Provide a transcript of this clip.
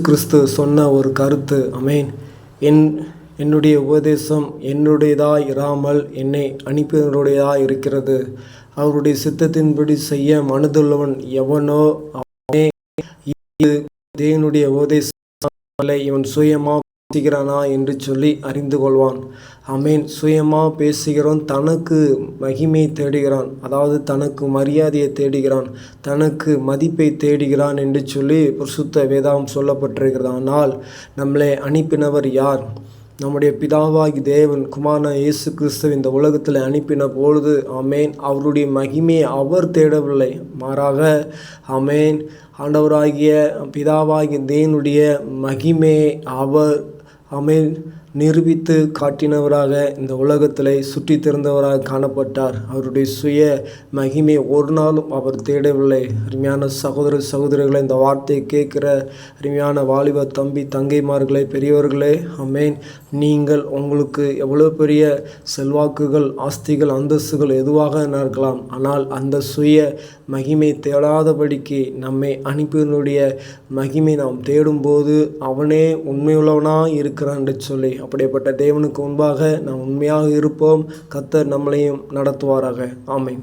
கிறிஸ்து சொன்ன ஒரு கருத்து. அமேன் என் என்னுடைய உபதேசம் என்னுடையதாக இராமல் என்னை அனுப்பினருடையதாக இருக்கிறது. அவருடைய சித்தத்தின்படி செய்ய மனதுள்ளவன் எவனோ அவனே இது தேவனுடைய உபதேசம். இவன் சுயமா பேசுகிறானா என்று சொல்லி அறிந்து கொள்வான். அமேன் சுயமாக பேசுகிறவன் தனக்கு மகிமை தேடுகிறான். அதாவது தனக்கு மரியாதையை தேடுகிறான். தனக்கு மதிப்பை தேடுகிறான் என்று சொல்லி புருசுத்த வேதாம் சொல்லப்பட்டிருக்கிறது. ஆனால் நம்மளை அனுப்பினவர் யார்? நம்முடைய பிதாவாகி தேவன் குமாரன இயேசு கிறிஸ்துவ இந்த உலகத்தில் அனுப்பின பொழுது அமேன் அவருடைய மகிமையை அவர் தேடவில்லை. மாறாக அமேன் ஆண்டவராகிய பிதாவாகிய தேவனுடைய மகிமையை அவர் Amen. நிரூபித்து காட்டினவராக இந்த உலகத்தில் சுற்றி திறந்தவராக காணப்பட்டார். அவருடைய சுய மகிமை ஒரு நாளும் அவர் தேடவில்லை. அருமையான சகோதர சகோதரிகளை இந்த வார்த்தையை கேட்குற அருமையான வாலிப தம்பி தங்கைமார்களே பெரியவர்களே அமேன் நீங்கள் உங்களுக்கு எவ்வளோ பெரிய செல்வாக்குகள் ஆஸ்திகள் அந்தஸ்துகள் எதுவாக இருக்கலாம். ஆனால் அந்த சுய மகிமை தேடாதபடிக்கு நம்மை அனுப்பினுடைய மகிமை நாம் தேடும்போது அவனே உண்மையுள்ளவனாக இருக்கிறான் என்று சொல்லி அப்படிப்பட்ட தேவனுக்கு முன்பாக நாம் உண்மையாக இருப்போம். கத்தர் நம்மளையும் நடத்துவாராக. ஆமை